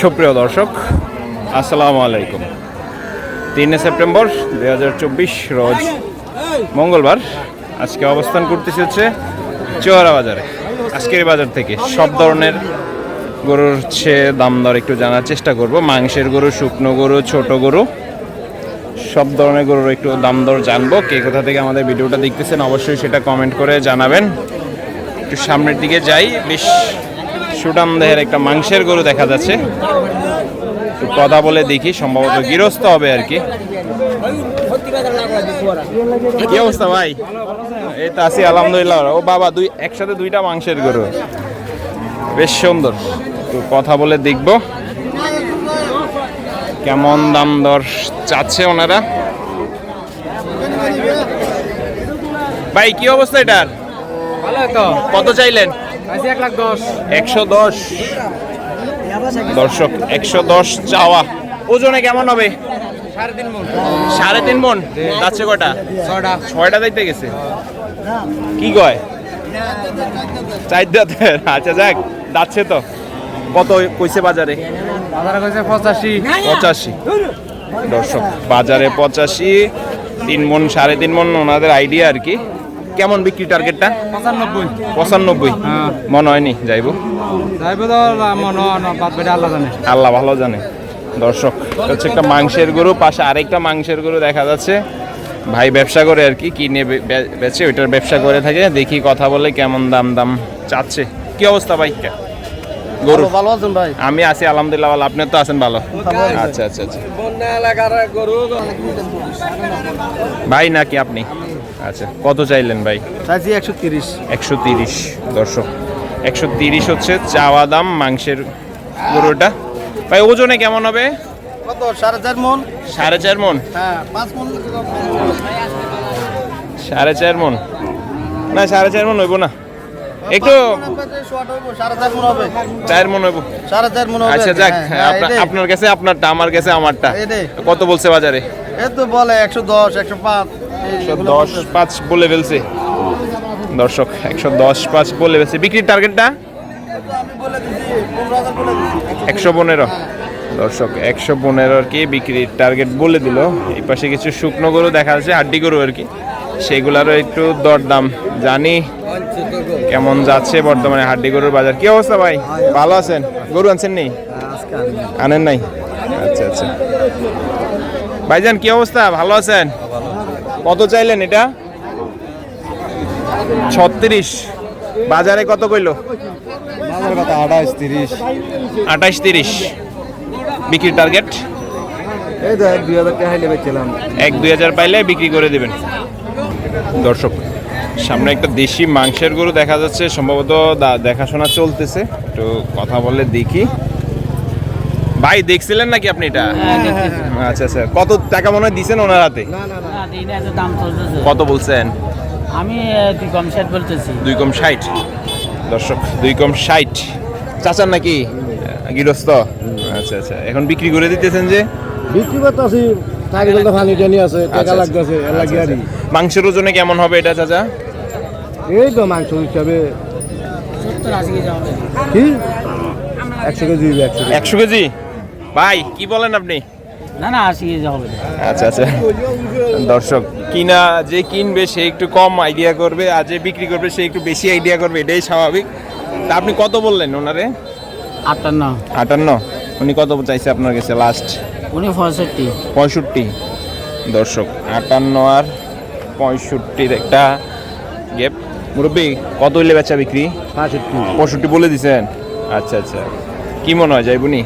সুপ্রিয় দর্শক, আসসালামু আলাইকুম। তিনে সেপ্টেম্বর দুই হাজার চব্বিশ, রোজ মঙ্গলবার। আজকে অবস্থান করতেছি হচ্ছে চোয়ারা বাজারে। আজকের বাজার থেকে সব ধরনের গরুর হচ্ছে দাম দর একটু জানার চেষ্টা করব। মাংসের গরু, শুকনো গরু, ছোট গরু, সব ধরনের গরুর একটু দাম দর জানব। কে কোথা থেকে আমাদের ভিডিওটা দেখতেছেন অবশ্যই সেটা কমেন্ট করে জানাবেন। একটু সামনের দিকে যাই, বেশ সুটাম দেহের একটা মাংসের গরু দেখা যাচ্ছে। কথা বলে দেখি, সম্ভবত গৃহস্থ হবে আর কি। কি অবস্থা ভাই? এই তো আছি, আলহামদুলিল্লাহ। ও বাবা, দুই, একসাথে দুইটা মাংসের গরু। বেশ সুন্দর। তো কথা বলে দেখব। কেমন দাম দর চাচ্ছে ওনারা? ভাই, কি অবস্থা এটার? তো। কত চাইলেন? একশো দশ। দর্শক একশো দশ চাওয়া। ওজনে কেমন হবে? সাড়ে তিন মন। সাড়ে তিন যাচ্ছে কটা? ছয়টা। দেখতে গেছে। কি কয়? চার দাঁতের আচ্ছা যাক যাচ্ছে তো। কত কইছে বাজারে? বাজারে কইছে পঁচাশি। পঁচাশি। দর্শক বাজারে পঁচাশি। তিন মন সাড়ে তিন মন ওনাদের আইডিয়া আর কি। কেমন বিক্রি টার্গেটটা পঁচানব্বই। পঁচানব্বই। হ্যাঁ মনে হয়নি যাইবো। মনে হয় আল্লাহ ভালো জানে। দর্শক হচ্ছে একটা মাংসের গরু পাশে আরেকটা মাংসের গরু দেখা যাচ্ছে। ভাই ব্যবসা করে আর কি কিনে বে- বে- বেচে ওইটার ব্যবসা করে থাকে। দেখি কথা বলে কেমন দাম দাম চাচ্ছে। কি অবস্থা ভাই? গরু? ভালো আছেন ভাই? আমি আছি আলহামদুলিল্লাহ ভালো। আপনি তো আছেন ভালো? আচ্ছা আচ্ছা আচ্ছা। ভাই নাকি আপনি? আচ্ছা কত চাইলেন ভাই? চাইছি একশো তিরিশ। একশো তিরিশ দর্শক। একশো তিরিশ হচ্ছে চাওয়া দাম মাংসের গরুটা। ভাই ওজনে কেমন হবে? কত? সাড়ে চার মন। সাড়ে চার মন? হ্যাঁ পাঁচ মন। সাড়ে চার মন? না সাড়ে চার মন হইব না। একটু চার মন হবে। সাড়ে চার মন হবে। আচ্ছা যাক হ্যাঁ, আপনার কাছে আপনারটা আমার কাছে আমারটা। কত বলছে বাজারে? তো বলে একশো দশ একশো পাঁচ। দশ পাঁচ বলে ফেলছে। দর্শক একশো দশ পাঁচ বলে ফেলছে। বিক্রির টার্গেটটা? একশো পনেরো। দর্শক একশো পনেরো আর কি বিক্রির টার্গেট বলে দিল। এই পাশে কিছু শুকনো গরু দেখা যাচ্ছে হাড্ডি গরু আর কি। সেগুলারও একটু দরদাম। জানি কেমন যাচ্ছে বর্তমানে হাড্ডি গরুর বাজার। কি অবস্থা ভাই? ভালো আছেন? গরু আনছেন নেই আনেন নাই? আচ্ছা আচ্ছা। ভাইজান কি অবস্থা? ভালো আছেন? কত চাইলেন এটা? ছত্রিশ। বাজারে কত কইলো? আঠাশ তিরিশ। আঠাশ তিরিশ বিক্রির টার্গেট? এই দুই হাজার পাইলে বিক্রি করে দেবেন। দর্শক সামনে একটা দেশি মাংসের গরু দেখা যাচ্ছে সম্ভবত দেখাশোনা চলতেছে। একটু কথা বলে দেখি। ভাই দেখছিলেন নাকি আপনি এটা? আচ্ছা আচ্ছা। কত টাকা মনে হয় দিছেন ওনার হাতে? না না না। না, দিনে এত দাম চলতেছে। কত বলছেন? আমি দুই কম সেট বলতেছি। দুই কম ষাট। দর্শক দুই কম ষাট। চাচার নাকি গৃহস্থ? আচ্ছা আচ্ছা। এখন বিক্রি করে দিতেছেন যে? বিক্রি করতে সাইকেলটা ফানি টেনি আছে টাকা আচ্ছা, লাগতেছে এর আচ্ছা, লাগি আচ্ছা। মাংসের ওজনে কেমন হবে এটা চাচা? এই তো মাংস হিসাবে কি? একশো কেজি একশো কেজি। একশো কেজি? ভাই কি বলেন আপনি? না না আশি কেজি হবে। আচ্ছা আচ্ছা। দর্শক কিনা যে কিনবে সে একটু কম আইডিয়া করবে আর যে বিক্রি করবে সে একটু বেশি আইডিয়া করবে এটাই স্বাভাবিক। তা আপনি কত বললেন ওনারে? আটান্ন। আটান্ন। উনি কত চাইছে আপনার কাছে লাস্ট উনি পঁয়ষট্টি। পঁয়ষট্টি। দর্শক আটান্ন আর পঁয়ষট্টির একটা গেপ মুরব্বী কত হইলে বেচা বিক্রি? পঁয়ষট্টি। বলে দিছেন? আচ্ছা আচ্ছা। কি মনে হয় যাইবুনি?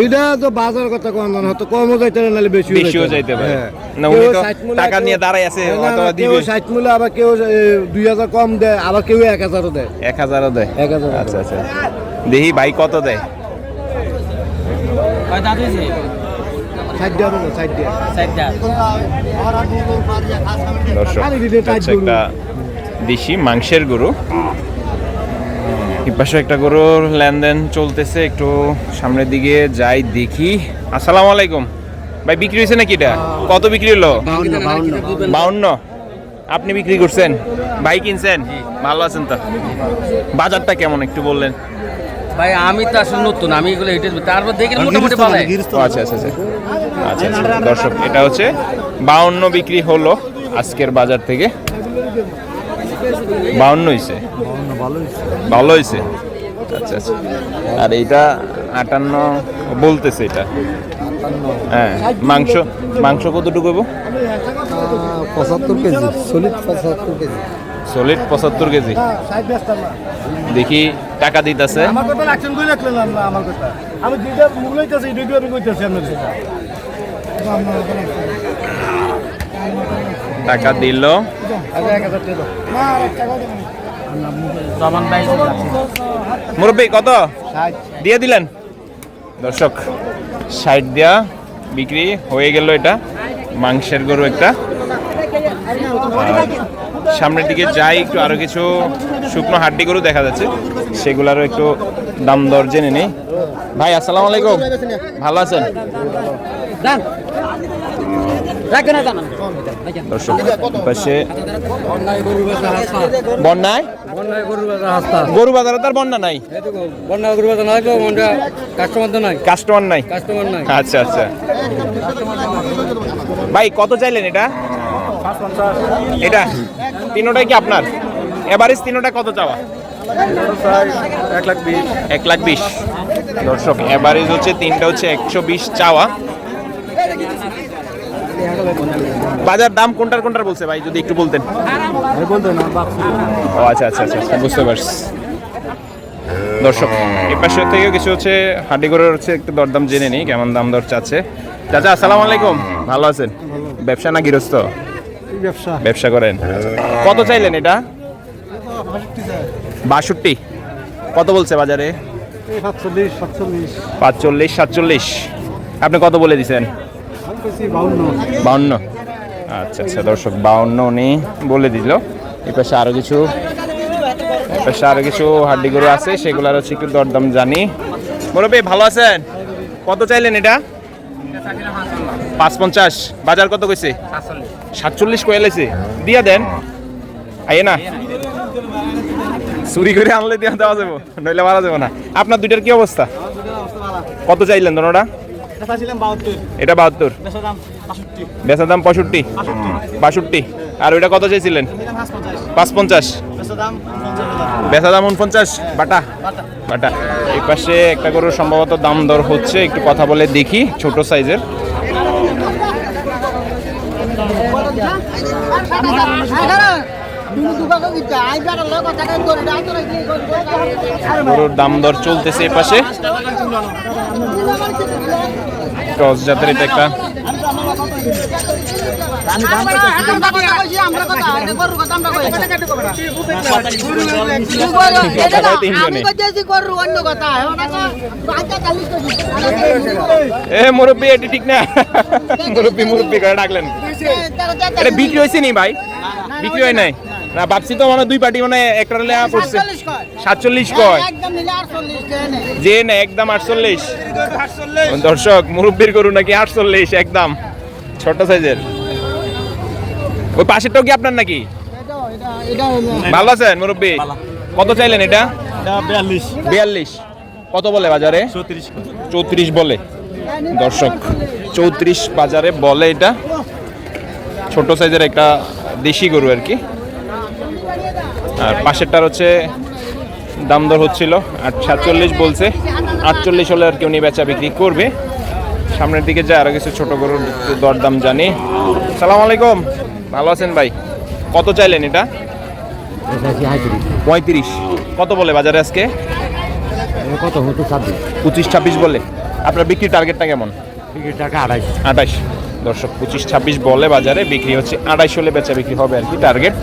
এইটা তো বাজার কথা কম না হয়তো কমও যাইতে পারে নাহলে বেশিও বেশিও যাইতে পারে। হ্যাঁ। না উনি তো টাকা নিয়ে দাঁড়াই আছে না, না, অথবা দিবে। ষাট মূলে আবার কেউ এ, দুই হাজার কম দেয় আবার কেউ এক হাজারও দেয়। এক হাজারও দেয়। এক হাজার আচ্ছা আচ্ছা দেখি ভাই কত দেয় কয় দাঁত হয়েছে ষাট দেওয়া হবে ষাট দেওয়া ষাট দাঁত দর্শক আরে দিদি, এটা হচ্ছে টাইট একটা দেশি মাংসের গরু। পাশে একটা গরুর লেনদেন চলতেছে একটু সামনের দিকে যাই দেখি। আসসালামু আলাইকুম। ভাই বিক্রি হয়েছে নাকি এটা? কত বিক্রি হলো? বাউন্ন আপনি বিক্রি করছেন? ভাই কিনছেন? ভালো আছেন তো? বাজারটা কেমন একটু বললেন। ভাই আমি তো আসলে নতুন আমি এগুলো হেঁটে তারপর দেখি মোটামুটি ও আচ্ছা আচ্ছা আচ্ছা। আচ্ছা আচ্ছা। দর্শক এটা হচ্ছে বাউন্ন বিক্রি হলো আজকের বাজার থেকে। বাউন্ন হয়েছে ভালো হয়েছে আচ্ছা আচ্ছা। আর এইটা আটান্ন বলতেছে এটা। হ্যাঁ মাংস মাংস কতটুকু হইব? পঁচাত্তর কেজি সলিড পঁচাত্তর কেজি। সলিড পঁচাত্তর কেজি। দেখি। টাকা দিতেছে। আমার কথা কই রাখলেন না আমার কথা। আমি যেটা মূল হইতেছে আমি কইতেছি আপনার সাথে টাকা দিল। মুরব্বী কত? দিয়ে দিলেন? দর্শক ষাট দেওয়া বিক্রি হয়ে গেল এটা। মাংসের গরু একটা। আর সামনের দিকে যাই একটু আরও কিছু শুকনো হাড্ডি গরু দেখা যাচ্ছে সেগুলারও একটু দাম দর জেনে নেই। ভাই আসসালামু আলাইকুম। ভালো আছেন? পাশে বন্যায় গরু বাজারে তার বন্যা নাই? বন্যা গরুর বাজার নাই তো মনটা কাস্টমার তো নাই। কাস্টমার নাই? কাস্টমার নাই। আচ্ছা আচ্ছা। ভাই কত চাইলেন এটা? এটা তিনোটাই কি আপনার? এভারেজ তিনোটা কত চাওয়া? এক লাখ বিশ। দর্শক এভারেজ হচ্ছে তিনটা হচ্ছে একশো বিশ চাওয়া। বাজার দাম কোনটার কোনটার বলছে ভাই যদি একটু বলতেন? ও আচ্ছা আচ্ছা আচ্ছা আচ্ছা, বুঝতে পারছি। দর্শক এই পাশে থেকে কিছু হচ্ছে হাড্ডি গরুর হচ্ছে একটু দরদাম জেনে নিই কেমন দাম দর চাচ্ছে। চাচা আসসালামু আলাইকুম। ভালো আছেন? ব্যবসা না গৃহস্থ? ব্যবসা। ব্যবসা করেন। কত চাইলেন এটা? বাষট্টি। কত বলছে বাজারে? পাঁচচল্লিশ সাতচল্লিশ। আপনি কত বলে দিছেন? বাউন্ন। আচ্ছা আচ্ছা দর্শক বাউন্ন উনি বলে দিল। এই পাশে আরও কিছু। এই পাশে আরও কিছু হাড্ডি গরু আছে সেগুলোর হচ্ছে একটু দরদাম জানি। মুরব্বী ভালো আছেন? কত চাইলেন এটা? পাঁচ পঞ্চাশ বাজার কত কইছে? সাতচল্লিশ কয়েলেছে দিয়া দেন। আইয়ে না। চুরি করে আনলে দিয়া দেওয়া যাব নইলে মারা যাব না। আপনার দুইটার কি অবস্থা? কত চাইলেন দোনোটা? এটা বাহাত্তর। বেচার দাম পঁয়ষট্টি। বাষট্টি। আর ওইটা কত চাইছিলেন? পাঁচ পঞ্চাশ বেচা দাম উনপঞ্চাশ। বাটা। বাটা। এই পাশে একটা গরুর সম্ভবত দাম দর হচ্ছে। একটু কথা বলে দেখি ছোট সাইজের। গরুর দাম দর চলতেছে এ পাশে ক্রস জাতের এটা একটা এ, মুরব্বী, এটি ঠিক না। মুরব্বী মুরব্বী করে ডাকলেন। এটা বিক্রি হয়েছে নি ভাই? বিক্রি হয় নাই? না ভাবছি তো মানে দুই পার্টি মানে একটা লেয়া পড়ছে। সাতচল্লিশ কয়। যে না। একদম আটচল্লিশ। দর্শক মুরব্বীর গরু নাকি আটচল্লিশ একদম। ছোট সাইজের। ওই পাশেরটাও কি আপনার নাকি? ভালো আছেন মুরব্বী? কত চাইলেন এটা? বিয়াল্লিশ। বিয়াল্লিশ। কত বলে বাজারে? চৌত্রিশ। বলে। দর্শক চৌত্রিশ বাজারে বলে এটা। ছোট সাইজের একটা দেশি গরু আর কি। আর পাশেরটার হচ্ছে দাম দর হচ্ছিল আর সাতচল্লিশ বলছে। আটচল্লিশ হলে আর কেউ নিয়ে বেচা বিক্রি করবে। সামনের দিকে যায় আরও কিছু ছোট গরুর দরদাম জানি। সালাম আলাইকুম। ভালো আছেন ভাই? কত চাইলেন এটা? পঁয়ত্রিশ। কত বলে বাজারে আজকে? কত হতো ছাব্বিশ? পঁচিশ ছাব্বিশ বলে। আপনার বিক্রি টার্গেটটা কেমন? টাকা আড়াইশ। আঠাশ দর্শক পঁচিশ ছাব্বিশ বলে বাজারে। বিক্রি হচ্ছে আড়াইশ হলে বেচা বিক্রি হবে আর কি টার্গেট।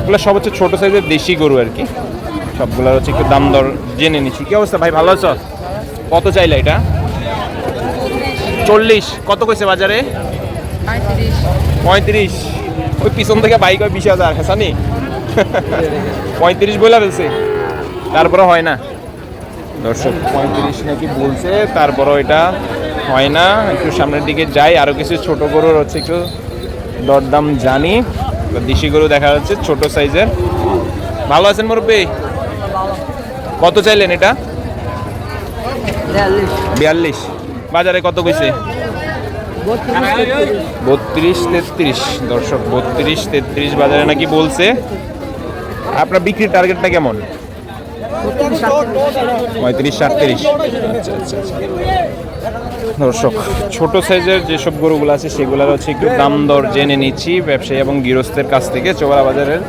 এগুলো সব হচ্ছে ছোটো সাইজের দেশি গরু আর কি। সবগুলোর হচ্ছে একটু দাম দর জেনে নিচ্ছি। কি অবস্থা ভাই ভালো আছো? কত চাইলে এটা? চল্লিশ। কত কইছে বাজারে? পঁয়ত্রিশ। ওই পিছন থেকে বাইক হয় বিশ হাজার হাসানি? পঁয়ত্রিশ বলে ফেলছে। তারপরে হয় না। দর্শক পঁয়ত্রিশ নাকি বলছে তারপরও এটা হয় না। একটু সামনের দিকে যাই। আরও কিছু ছোট গরুর হচ্ছে একটু দরদাম জানি। দেশি গরু দেখা যাচ্ছে ছোট সাইজের। ভালো আছেন মুরব্বী? কত চাইলেন এটা? বিয়াল্লিশ। বাজারে কত কইছে বত্রিশ তেত্রিশ। দর্শক বত্রিশ তেত্রিশ বাজারে নাকি বলছে। আপনার বিক্রির টার্গেটটা কেমন? পঁয়ত্রিশ সাতত্রিশ। আচ্ছা আচ্ছা আচ্ছা। দর্শক ছোট সাইজের যেসব গরুগুলো আছে সেগুলোর হচ্ছে একটু দাম দর জেনে নিচ্ছি ব্যবসায়ী এবং গৃহস্থের কাছ থেকে। চোরা বাজারের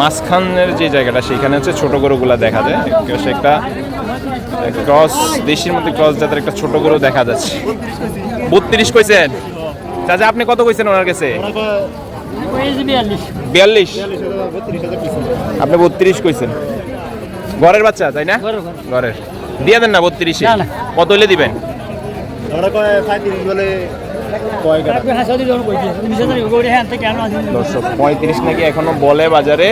মাঝখানের যে জায়গাটা সেখানে হচ্ছে ছোট গরুগুলা দেখা যায়। সে একটা ক্রস দেশির মধ্যে ক্রস জাতের একটা ছোট গরু দেখা যাচ্ছে। বত্রিশ কইছেন? চাচা আপনি কত কইছেন ওনার কাছে? বিয়াল্লিশ। আপনি বত্রিশ কইছেন। ঘরের বাচ্চা তাই না? ঘরের দিয়ে দেন না বত্রিশে। কত হলে দিবেন? দর্শক পঁয়ত্রিশ নাকি এখনও বলে বাজারে।